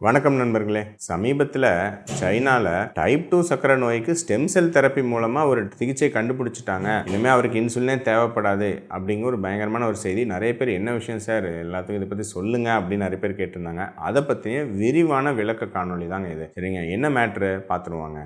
வணக்கம் நண்பர்களே. சமீபத்தில் சைனாவில் டைப் டூ சக்கரை நோய்க்கு ஸ்டெம் செல் தெரப்பி மூலமாக ஒரு சிகிச்சை கண்டுபிடிச்சிட்டாங்க. இனிமேல் அவருக்கு இன்சுலினே தேவைப்படாது அப்படிங்கிற ஒரு பயங்கரமான ஒரு செய்தி. நிறைய பேர் என்ன விஷயம் சார்? எல்லாத்துக்கும் இதை பற்றி சொல்லுங்க அப்படின்னு நிறைய பேர் கேட்டிருந்தாங்க. அதை பற்றிய விரிவான விளக்க காணொளி தாங்க இது. சரிங்க என்ன மேட்ரு பார்த்துருவாங்க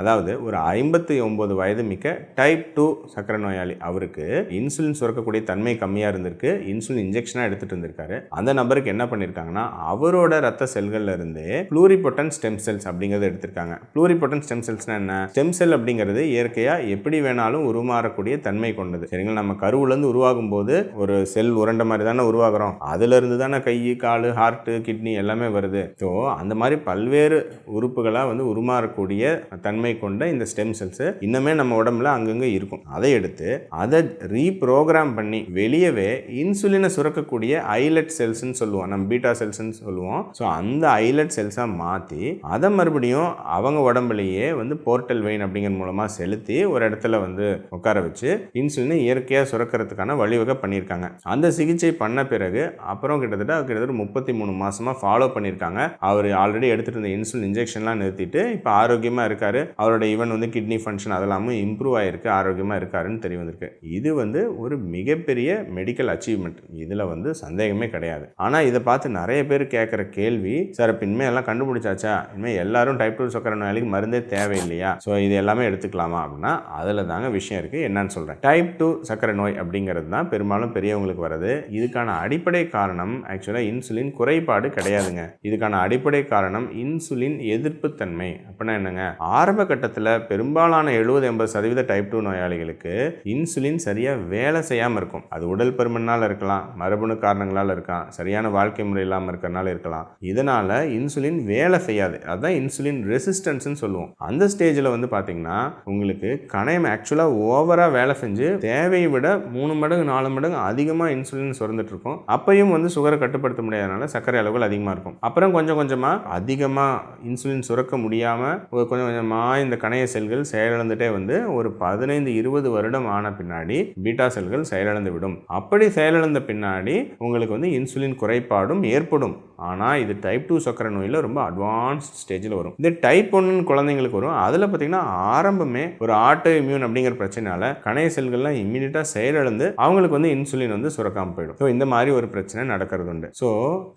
அதாவது ஒரு ஐம்பத்தி ஒம்பது வயது மிக்க டைப் டூ சக்கரை நோயாளி. அவருக்கு இன்சுலின் சுரக்கக்கூடிய தன்மை கம்மியாக இருந்திருக்கு. இன்சுலின் இன்ஜெக்ஷனாக எடுத்துகிட்டு இருந்திருக்காரு. அந்த நபருக்கு என்ன பண்ணியிருக்காங்கன்னா அவரோட ரத்த செல்கள்ல இருந்து ப்ளூரிபொட்டன் ஸ்டெம் செல்ஸ் அப்படிங்கிறத எடுத்திருக்காங்க. ப்ளூரிபொட்டன் ஸ்டெம் செல்ஸ்னா என்ன? ஸ்டெம் செல் அப்படிங்கிறது இயற்கையாக எப்படி வேணாலும் உருமாறக்கூடிய தன்மை கொண்டது. சரிங்களா? நம்ம கருவுலேருந்து உருவாகும் போது ஒரு செல் உரண்ட மாதிரி தானே உருவாகிறோம். அதுலேருந்து தானே கை கால் ஹார்ட்டு கிட்னி எல்லாமே வருது. ஸோ அந்த மாதிரி பல்வேறு உறுப்புகளாக வந்து உருமாறக்கூடிய தன்மை கொண்ட இந்த ஸ்டெம் செல்ஸு இன்னுமே நம்ம உடம்புல அங்கங்கே இருக்கும். அதை எடுத்து அதை ரீப்ரோக்ராம் பண்ணி வெளியவே இன்சுலினை சுரக்கக்கூடிய ஐலட் செல்ஸ்ன்னு சொல்லுவோம். நம்ம பீட்டா செல்ஸ்ன்னு சொல்லுவோம். ஸோ அந்த ஐலட் செல்ஸாக மாற்றி அதை மறுபடியும் அவங்க உடம்புலையே வந்து போர்ட்டல் வெயின் அப்படிங்கிற மூலமாக செலுத்தி ஒரு இடத்துல வந்து உட்கார வச்சு இன்சுலினை இயற்கையாக சுரக்கிறதுக்கான வழிவகை பண்ணியிருக்காங்க. அந்த சிகிச்சை பண்ண பிறகு அப்புறம் கிட்டத்தட்ட கிட்டத்தட்ட முப்பத்தி மூணு மாதமாக ஃபாலோ பண்ணியிருக்காங்க. அவர் ஆல்ரெடி எடுத்துகிட்டு இருந்த இன்சுலின் இன்ஜெக்ஷன்லாம் நிறுத்திட்டு இப்போ ஆரோக்கியமாக இருக்காரு. அவரோட ஈவன் வந்து கிட்னி ஃபங்க்ஷன் அதெல்லாமும் இம்ப்ரூவ் ஆகிருக்கு ஆரோக்கியமாக இருக்காருன்னு தெரிய வந்திருக்கு. இது வந்து ஒரு மிகப்பெரிய மெடிக்கல் அச்சீவ்மெண்ட் இதில் வந்து சந்தேகமே கிடையாது. ஆனால் இதை பார்த்து நிறைய பேர் கேட்குற கேள்வி சார் இப்போ இனிமேல் எல்லாம் கண்டுபிடிச்சாச்சா? இனிமேல் எல்லாரும் டைப் டூ சக்கரை நோயாளிக்கு மருந்தே தேவையில்லையா? ஸோ இது எல்லாமே எடுத்துக்கலாமா? அப்படின்னா அதில் தாங்க விஷயம் இருக்குது என்னன்னு சொல்கிறேன் டைப் டூ சக்கரை நோய் அப்படிங்கிறது தான் பெரும்பாலும் பெரியவங்களுக்கு வருது இதுக்கான அடிப்படை காரணம் ஆக்சுவலாக இன்சுலின் குறைபாடு கிடையாதுங்க. இதுக்கான அடிப்படை காரணம் இன்சுலின் எதிர்ப்புத்தன்மை. அப்படின்னா என்னங்க? ஆரம்ப கட்டத்தில் பெரும்பாலான எழுபது எண்பது சதவீத டைப் டூ நோயாளிகளுக்கு இன்சுலின் சரியாக வேலை செய்யாமல் இருக்கும். அது உடல் பருமனால் இருக்கலாம் மரபணு காரணங்களால் இருக்கலாம் சரியான வாழ்க்கை முறை இல்லாமல் இருக்கிறனால இருக்கலாம். இதனால் இன்சுலின் வேலை செய்யாது. அதுதான் இன்சுலின் ரெசிஸ்டன்ஸ்னு சொல்லுவோம். அந்த ஸ்டேஜில் வந்து பார்த்தீங்கன்னா உங்களுக்கு கணையம் ஆக்சுவலாக ஓவராக வேலை செஞ்சு தேவையை விட மூணு மடங்கு நாலு மடங்கு அதிகமாக இன்சுலின் சுரந்துட்டு இருக்கும். அப்பையும் வந்து சுகரை கட்டுப்படுத்த முடியாதனால சர்க்கரை அளவுகள் அதிகமாக இருக்கும். அப்புறம் கொஞ்சம் கொஞ்சமாக அதிகமாக இன்சுலின் சுரக்க முடியாமல் கொஞ்சம் கொஞ்சமாக இந்த கணைய செல்கள் செயலிழந்துட்டே வந்து ஒரு பதினைந்து இருபது வருடம் ஆன பின்னாடி பீட்டா செல்கள் செயலிழந்து விடும். அப்படி செயலிழந்த பின்னாடி உங்களுக்கு வந்து இன்சுலின் குறைபாடும் ஏற்படும். ஆனால் இது டைப் டூ சக்கரை நோயில் ரொம்ப அட்வான்ஸ் ஸ்டேஜில் வரும். இது டைப் ஒன்னு குழந்தைங்களுக்கு வரும். அதில் பார்த்தீங்கன்னா ஆரம்பமே ஒரு ஆட்டோ இம்யூன் அப்படிங்கிற பிரச்சனையால கணைய செல்கள்லாம் இம்மிடியட்டாக செயலிழந்து அவங்களுக்கு வந்து இன்சுலின் வந்து சுரக்காமல் போயிடும். ஸோ இந்த மாதிரி ஒரு பிரச்சனை நடக்கிறது உண்டு. ஸோ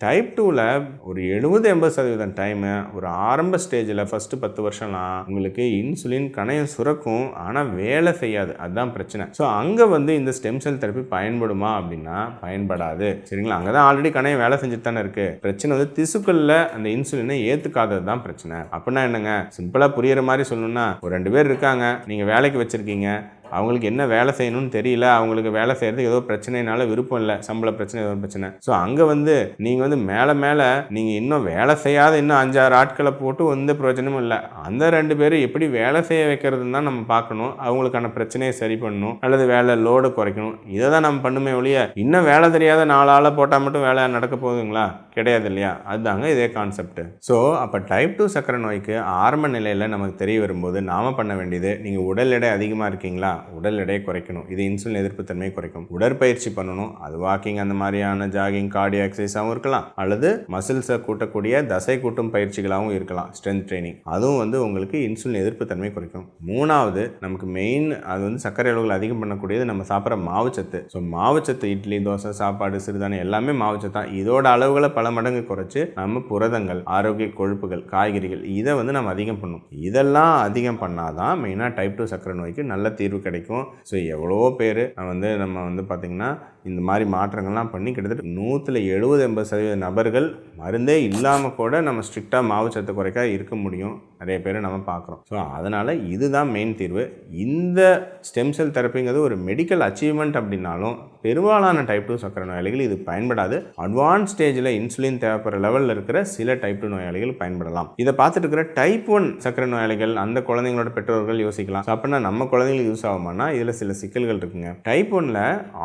டைப் டூவில் ஒரு எழுபது எண்பது சதவீதம் டைமு ஒரு ஆரம்ப ஸ்டேஜில் ஃபஸ்ட்டு பத்து வருஷம்லாம் உங்களுக்கு இன்சுலின் கணையம் சுரக்கும் ஆனால் வேலை செய்யாது. அதுதான் பிரச்சனை. ஸோ அங்கே வந்து இந்த ஸ்டெம் செல் தெரப்பி பயன்படுமா அப்படின்னா பயன்படாது. சரிங்களா? அங்கே தான் ஆல்ரெடி கணையம் வேலை செஞ்சுட்டு தானே இருக்குது பிரச்சனை வந்து திசுக்களில் அந்த இன்சுலினை ஏற்றுக்காதது தான் பிரச்சனை. அப்படின்னா என்னங்க? சிம்பிளாக புரியிற மாதிரி சொல்லணும்னா ஒரு ரெண்டு பேர் இருக்காங்க. நீங்கள் வேலைக்கு வச்சுருக்கீங்க. அவங்களுக்கு என்ன வேலை செய்யணும்னு தெரியல அவங்களுக்கு வேலை செய்கிறதுக்கு ஏதோ பிரச்சனைனால விருப்பம் இல்லை சம்பள பிரச்சனை ஏதோ பிரச்சனை. ஸோ அங்கே வந்து நீங்கள் வந்து மேலே மேலே நீங்கள் இன்னும் வேலை செய்யாத இன்னும் அஞ்சாறு ஆட்களை போட்டு எந்த பிரயோஜனமும் இல்லை. அந்த ரெண்டு பேரும் எப்படி வேலை செய்ய வைக்கிறதுன்னு தான் நம்ம பார்க்கணும். அவங்களுக்கான பிரச்சனையை சரி பண்ணணும். அல்லது வேலை லோடை குறைக்கணும். இதை தான் நம்ம பண்ணுமே ஒழிய இன்னும் வேலை தெரியாத நாலு ஆளை போட்டால் மட்டும் வேலை நடக்க போகுதுங்களா? கிடையாது இல்லையா? அதுதாங்க இதே கான்செப்ட் ஸோ அப்போ டைப் டூ சக்கரை நோய்க்கு ஆரம்ப நிலையில் நமக்கு தெரிய வரும்போது நாம் பண்ண வேண்டியது நீங்கள் உடல் எடை அதிகமாக இருக்கீங்களா? உடல் எடையை குறைக்கணும். இது இன்சுலின் எதிர்ப்பு தன்மையை குறைக்கும். உடற்பயிற்சி பண்ணணும். அது வாக்கிங் அந்த மாதிரியான ஜாகிங் கார்டியோ எக்ஸசைஸாகவும் இருக்கலாம். அல்லது மசில்ஸை கூட்டக்கூடிய தசை கூட்டும் பயிற்சிகளாகவும் இருக்கலாம். ஸ்ட்ரென்த் ட்ரைனிங் அதுவும் வந்து உங்களுக்கு இன்சுலின் எதிர்ப்பு தன்மை குறைக்கும். மூணாவது நமக்கு மெயின் அது வந்து சர்க்கரை அளவுகள் அதிகம் பண்ணக்கூடியது நம்ம சாப்பிட்ற மாவுச்சத்து. ஸோ மாவுச்சத்து இட்லி தோசை சாப்பாடு சிறுதானியம் எல்லாமே மாவுச்சத்து. தான் இதோட அளவுகளை பல மடங்கு குறைச்சு நம்ம புரதங்கள் ஆரோக்கிய கொழுப்புகள் காய்கறிகள் இதை வந்து நம்ம அதிகம் பண்ணணும் இதெல்லாம் அதிகம் பண்ணாதான் மெயினாக டைப் டூ சர்க்கரை நோய்க்கு நல்ல தீர்வு கிடைக்கும். ஸோ எவ்வளோ பேர் வந்து நம்ம வந்து பார்த்திங்கன்னா இந்த மாதிரி மாற்றங்கள்லாம் பண்ணி கிட்டத்தட்ட நூற்றில் எழுபது எண்பது சதவீத நபர்கள் மருந்தே இல்லாமல் கூட நம்ம ஸ்ட்ரிக்டாக மாவு சத்து குறைக்க இருக்க முடியும். நிறைய பேர் நம்ம பார்க்குறோம் ஸோ அதனால் இதுதான் மெயின் தீர்வு. இந்த ஸ்டெம் செல் தெரப்பிங்கிறது ஒரு மெடிக்கல் அச்சீவ்மெண்ட் அப்படின்னாலும் பெரும்பாலான டைப் டூ சக்கரை நோயாளிகள் இது பயன்படாது. அட்வான்ஸ் ஸ்டேஜில் இன்சுலின் தேவைப்படுற லெவலில் இருக்கிற சில டைப் டூ நோயாளிகள் பயன்படலாம். இதை பார்த்துட்டு இருக்கிற டைப் ஒன் சக்கரை நோயாளிகள் அந்த குழந்தைங்களோட பெற்றோர்கள் யோசிக்கலாம். அப்படின்னா நம்ம குழந்தைங்களுக்கு யூஸ் ஆகுமானா இதில் சில சிக்கல்கள் இருக்குங்க. டைப் ஒன்ல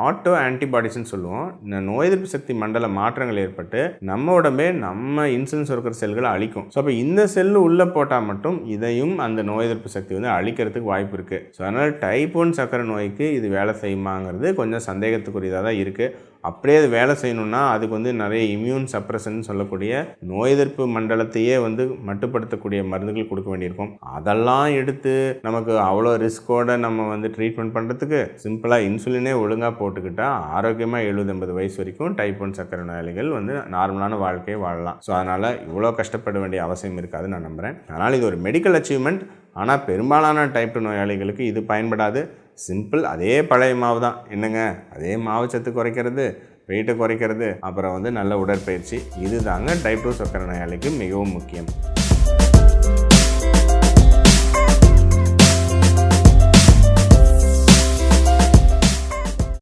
ஆட்டோ ஆன்டிபாடிஸ்னு சொல்லுவோம். இந்த நோய் எதிர்ப்பு சக்தி மண்டல மாற்றங்கள் ஏற்பட்டு நம்ம உடம்பே நம்ம இன்சுலின் சுரக்கிற செல்களை அழிக்கும். ஸோ அப்போ இந்த செல்லு உள்ளே போட்டால் மட்டும் இதையும் அந்த நோய் எதிர்ப்பு சக்தி வந்து அழிக்கிறதுக்கு வாய்ப்பு இருக்குது ஸோ அதனால் டைப் ஒன் சக்கரை நோய்க்கு இது வேலை செய்யுமாங்கிறது கொஞ்சம் சந்தேகத்துக்கு சந்தேகத்துக்குரியதாக தான் இருக்குது அப்படியே அது வேலை செய்யணும்னா அதுக்கு வந்து நிறைய இம்யூன் சப்ரஷன் சொல்லக்கூடிய நோய் எதிர்ப்பு மண்டலத்தையே வந்து மட்டுப்படுத்தக்கூடிய மருந்துகள் கொடுக்க வேண்டியிருக்கும். அதெல்லாம் எடுத்து நமக்கு அவ்வளோ ரிஸ்கோட நம்ம வந்து ட்ரீட்மெண்ட் பண்ணுறதுக்கு சிம்பிளாக இன்சுலினே ஒழுங்காக போட்டுக்கிட்டால் ஆரோக்கியமாக எழுபது எண்பது வயசு வரைக்கும் டைப் ஒன் சக்கரை நோயாளிகள் வந்து நார்மலான வாழ்க்கையை வாழலாம். ஸோ அதனால் இவ்வளோ கஷ்டப்பட வேண்டிய அவசியம் இருக்காதுன்னு நான் நம்புகிறேன் அதனால் இது ஒரு மெடிக்கல் அச்சீவ்மெண்ட் ஆனால் பெரும்பாலான டைப் டூ நோயாளிகளுக்கு இது பயன்படாது. சிம்பிள் அதே பழைய மாவு தான். என்னங்க? அதே மாவு சத்து குறைக்கிறது வெயிட்டை குறைக்கிறது அப்புறம் வந்து நல்ல உடற்பயிற்சி. இது தாங்க டைப் டூ சக்கரை நோயாளிக்கு மிகவும் முக்கியம்.